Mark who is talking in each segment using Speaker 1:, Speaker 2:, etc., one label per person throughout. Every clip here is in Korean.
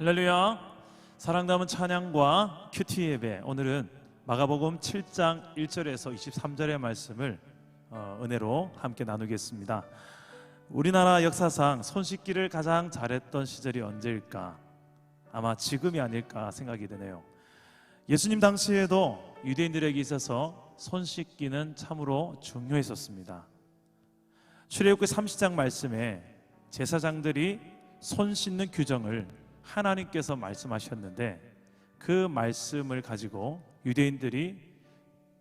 Speaker 1: 할렐루야. 사랑 담은 찬양과 큐티 예배. 오늘은 마가복음 7장 1절에서 23절의 말씀을 어, 은혜로 함께 나누겠습니다. 우리나라 역사상 손 씻기를 가장 잘했던 시절이 언제일까? 아마 지금이 아닐까 생각이 드네요. 예수님 당시에도 유대인들에게 있어서 손 씻기는 참으로 중요했었습니다. 출애굽기 30장 말씀에 제사장들이 손 씻는 규정을 하나님께서 말씀하셨는데 그 말씀을 가지고 유대인들이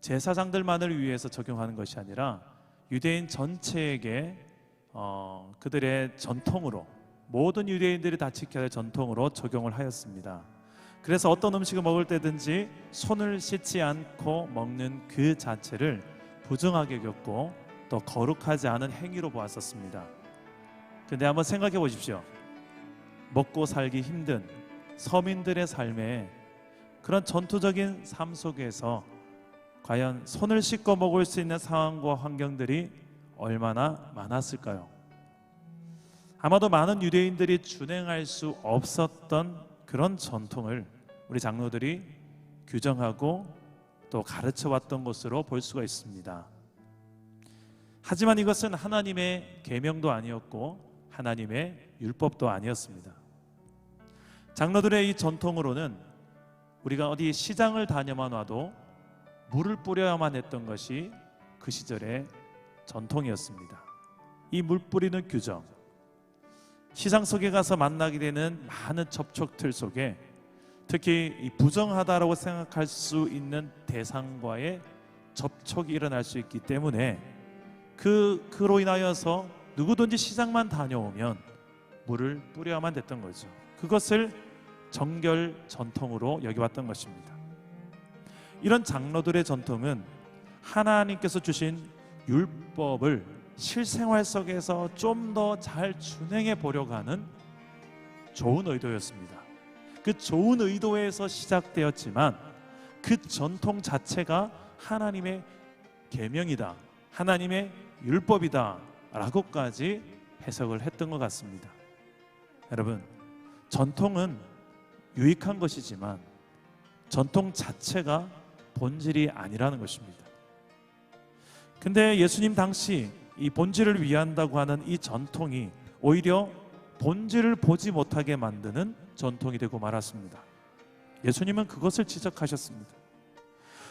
Speaker 1: 제사장들만을 위해서 적용하는 것이 아니라 유대인 전체에게 어, 그들의 전통으로 모든 유대인들이 다 지켜야 할 전통으로 적용을 하였습니다. 그래서 어떤 음식을 먹을 때든지 손을 씻지 않고 먹는 그 자체를 부정하게 여겼고 또 거룩하지 않은 행위로 보았었습니다. 근데 한번 생각해 보십시오. 먹고 살기 힘든 서민들의 삶에 그런 전투적인 삶 속에서 과연 손을 씻고 먹을 수 있는 상황과 환경들이 얼마나 많았을까요? 아마도 많은 유대인들이 준행할 수 없었던 그런 전통을 우리 장로들이 규정하고 또 가르쳐 왔던 것으로 볼 수가 있습니다. 하지만 이것은 하나님의 계명도 아니었고 하나님의 율법도 아니었습니다. 장로들의 이 전통으로는 우리가 어디 시장을 다녀만 와도 물을 뿌려야만 했던 것이 그 시절의 전통이었습니다. 이 물 뿌리는 규정, 시장 속에 가서 만나게 되는 많은 접촉들 속에 특히 이 부정하다라고 생각할 수 있는 대상과의 접촉이 일어날 수 있기 때문에 그 그로 인하여서 누구든지 시장만 다녀오면 물을 뿌려야만 됐던 거죠. 그것을 정결 전통으로 여겨왔던 것입니다. 이런 장로들의 전통은 하나님께서 주신 율법을 실생활 속에서 좀 더 잘 준행해 보려고 하는 좋은 의도였습니다. 그 좋은 의도에서 시작되었지만 그 전통 자체가 하나님의 계명이다. 하나님의 율법이다 라고까지 해석을 했던 것 같습니다. 여러분, 전통은 유익한 것이지만 전통 자체가 본질이 아니라는 것입니다. 근데 예수님 당시 이 본질을 위한다고 하는 이 전통이 오히려 본질을 보지 못하게 만드는 전통이 되고 말았습니다. 예수님은 그것을 지적하셨습니다.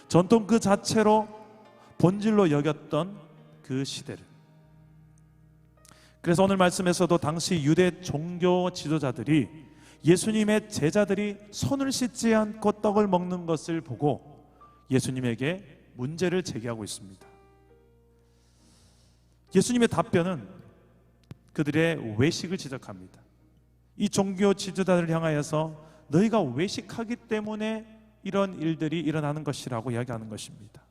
Speaker 1: 전통 그 자체로 본질로 여겼던 그 시대를. 그래서 오늘 말씀에서도 당시 유대 종교 지도자들이 예수님의 제자들이 손을 씻지 않고 떡을 먹는 것을 보고 예수님에게 문제를 제기하고 있습니다. 예수님의 답변은 그들의 외식을 지적합니다. 이 종교 지도자들을 향하여서 너희가 외식하기 때문에 이런 일들이 일어나는 것이라고 이야기하는 것입니다.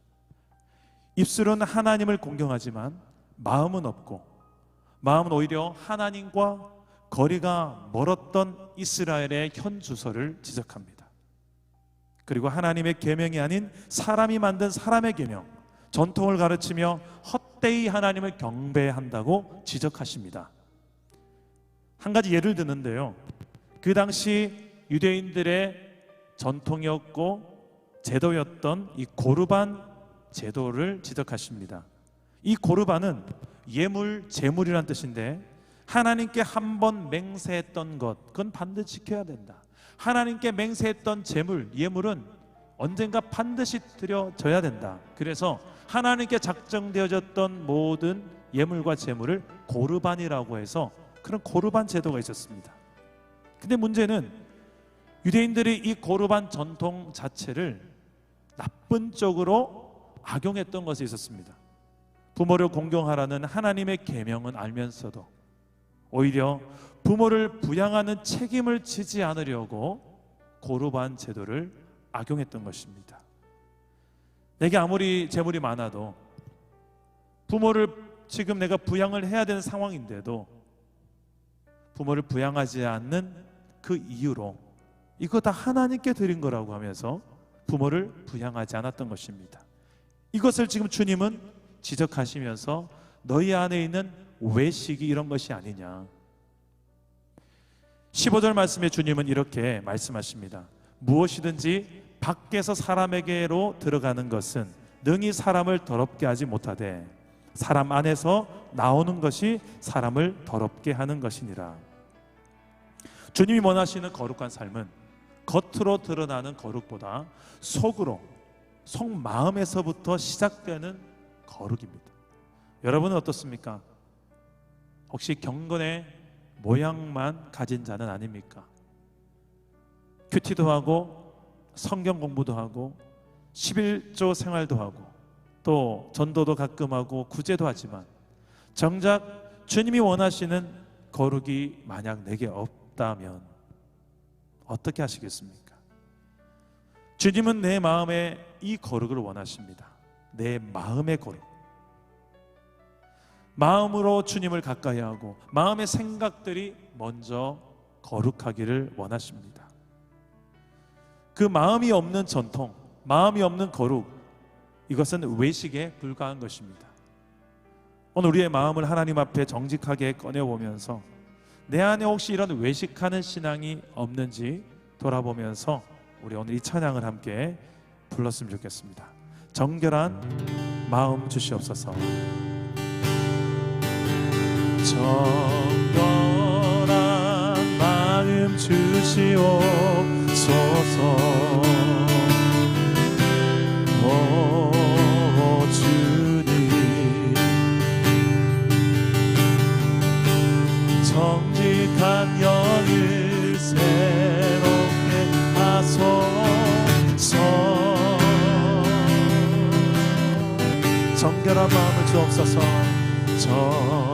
Speaker 1: 입술은 하나님을 공경하지만 마음은 없고 마음은 오히려 하나님과 거리가 멀었던 이스라엘의 현 주소를 지적합니다. 그리고 하나님의 계명이 아닌 사람이 만든 사람의 계명, 전통을 가르치며 헛되이 하나님을 경배한다고 지적하십니다. 한 가지 예를 드는데요. 그 당시 유대인들의 전통이었고 제도였던 이 고르반 제도를 지적하십니다. 이 고르반은 예물, 제물이란 뜻인데 하나님께 한 번 맹세했던 것, 그건 반드시 지켜야 된다. 하나님께 맹세했던 제물, 예물은 언젠가 반드시 드려져야 된다. 그래서 하나님께 작정되어졌던 모든 예물과 제물을 고르반이라고 해서 그런 고르반 제도가 있었습니다. 근데 문제는 유대인들이 이 고르반 전통 자체를 나쁜 쪽으로 악용했던 것이 있었습니다. 부모를 공경하라는 하나님의 계명은 알면서도 오히려 부모를 부양하는 책임을 지지 않으려고 고르반 제도를 악용했던 것입니다. 내게 아무리 재물이 많아도 부모를 지금 내가 부양을 해야 되는 상황인데도 부모를 부양하지 않는 그 이유로 이거 다 하나님께 드린 거라고 하면서 부모를 부양하지 않았던 것입니다. 이것을 지금 주님은 지적하시면서 너희 안에 있는 외식이 이런 것이 아니냐. 15절 말씀에 주님은 이렇게 말씀하십니다. 무엇이든지 밖에서 사람에게로 들어가는 것은 능히 사람을 더럽게 하지 못하되 사람 안에서 나오는 것이 사람을 더럽게 하는 것이니라. 주님이 원하시는 거룩한 삶은 겉으로 드러나는 거룩보다 속으로 속 마음에서부터 시작되는 거룩입니다. 여러분은 어떻습니까? 혹시 경건의 모양만 가진 자는 아닙니까? 큐티도 하고 성경 공부도 하고 11조 생활도 하고 또 전도도 가끔 하고 구제도 하지만 정작 주님이 원하시는 거룩이 만약 내게 없다면 어떻게 하시겠습니까? 주님은 내 마음에 이 거룩을 원하십니다. 내 마음의 거룩. 마음으로 주님을 가까이 하고 마음의 생각들이 먼저 거룩하기를 원하십니다. 그 마음이 없는 전통, 마음이 없는 거룩, 이것은 외식에 불과한 것입니다. 오늘 우리의 마음을 하나님 앞에 정직하게 꺼내보면서 내 안에 혹시 이런 외식하는 신앙이 없는지 돌아보면서 우리 오늘 이 찬양을 함께 불렀으면 좋겠습니다. 정결한 마음 주시옵소서. 정결한 마음 주시옵소서. 오 주님. 정직한 영을 새롭게 하소서. 정결한 마음을 주옵소서. 정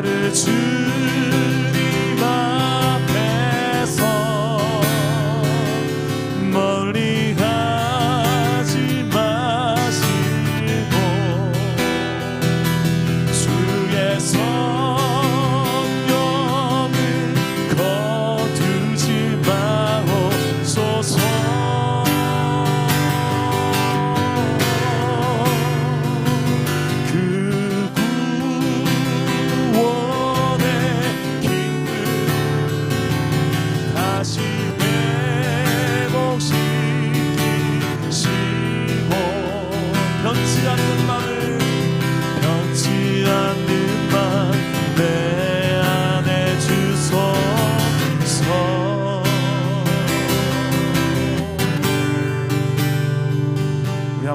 Speaker 1: 나를 주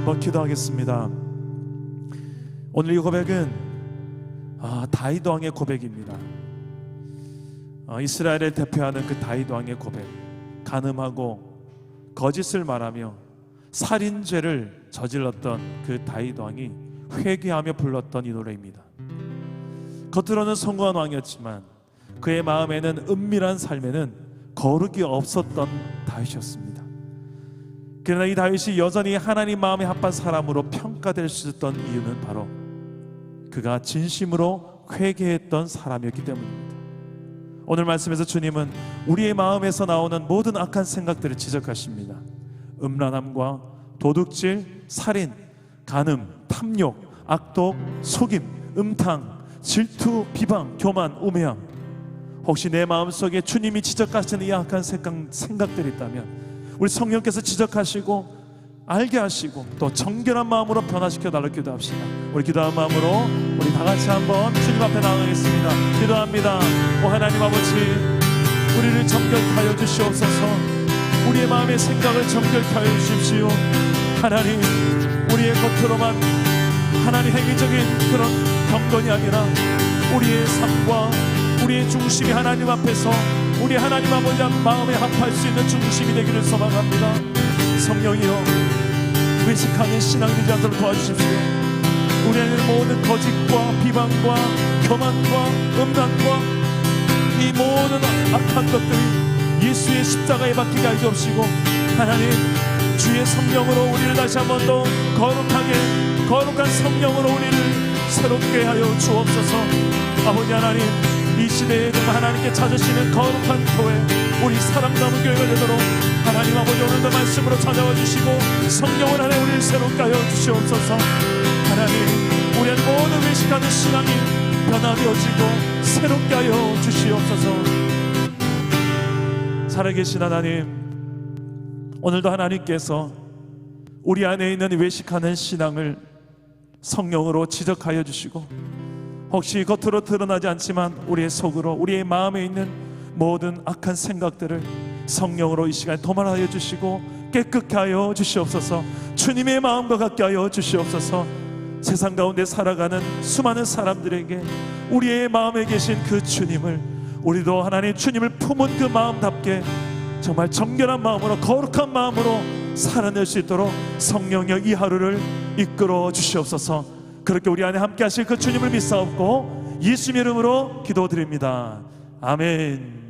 Speaker 1: 한번 기도하겠습니다 오늘 이 고백은 아, 다윗 왕의 고백입니다 어, 이스라엘을 대표하는 그 다윗 왕의 고백 간음하고 거짓을 말하며 살인죄를 저질렀던 그 다윗 왕이 회개하며 불렀던 이 노래입니다. 겉으로는 성공한 왕이었지만 그의 마음에는 은밀한 삶에는 거룩이 없었던 다윗이었습니다. 그러나 이 다윗이 여전히 하나님 마음에 합한 사람으로 평가될 수 있었던 이유는 바로 그가 진심으로 회개했던 사람이었기 때문입니다. 오늘 말씀에서 주님은 우리의 마음에서 나오는 모든 악한 생각들을 지적하십니다. 음란함과 도둑질, 살인, 간음, 탐욕, 악독, 속임, 음탕, 질투, 비방, 교만, 우매함. 혹시 내 마음속에 주님이 지적하시는 이 악한 생각, 생각들이 있다면 우리 성령께서 지적하시고 알게 하시고 또 정결한 마음으로 변화시켜 달라 기도합시다. 우리 기도한 마음으로 우리 다 같이 한번 주님 앞에 나가겠습니다. 기도합니다. 오 하나님 아버지 우리를 정결케 하여 주시옵소서. 우리의 마음의 생각을 정결케 하여 주십시오. 하나님 우리의 겉으로만 하나님 행위적인 그런 경건이 아니라 우리의 삶과 우리의 중심이 하나님 앞에서 우리 하나님 아버지 앞 마음에 합할 수 있는 중심이 되기를 소망합니다. 성령이여 되지 않도록 도와주십시오. 우리 안에 모든 거짓과 비방과 교만과 음란과 이 모든 악한 것들이 예수의 십자가에 박히게 하여 주옵시고 하나님 주의 성령으로 우리를 다시 한 번 더 거룩하게 거룩한 성령으로 우리를 새롭게 하여 주옵소서 아버지 하나님 이 시대에 정말 하나님께 찾으시는 거룩한 교회 우리 사랑나무 교회가 되도록 하나님 아버지 오늘도 말씀으로 찾아와 주시고 성령을 안에 우리를 새롭게 하여 주시옵소서. 하나님 우리 안에 모든 외식하는 신앙이 변화되어지고 새롭게 하여 주시옵소서. 살아계신 하나님 오늘도 하나님께서 우리 안에 있는 외식하는 신앙을 성령으로 지적하여 주시고 혹시 겉으로 드러나지 않지만 우리의 속으로 우리의 마음에 있는 모든 악한 생각들을 성령으로 이 시간에 도말하여 주시고 깨끗게 하여 주시옵소서. 주님의 마음과 같게 하여 주시옵소서. 세상 가운데 살아가는 수많은 사람들에게 우리의 마음에 계신 그 주님을 우리도 하나님 주님을 품은 그 마음답게 정말 정결한 마음으로 거룩한 마음으로 살아낼 수 있도록 성령여 이 하루를 이끌어 주시옵소서 그렇게 우리 안에 함께 하실 그 주님을 믿사옵고 예수님 이름으로 기도드립니다. 아멘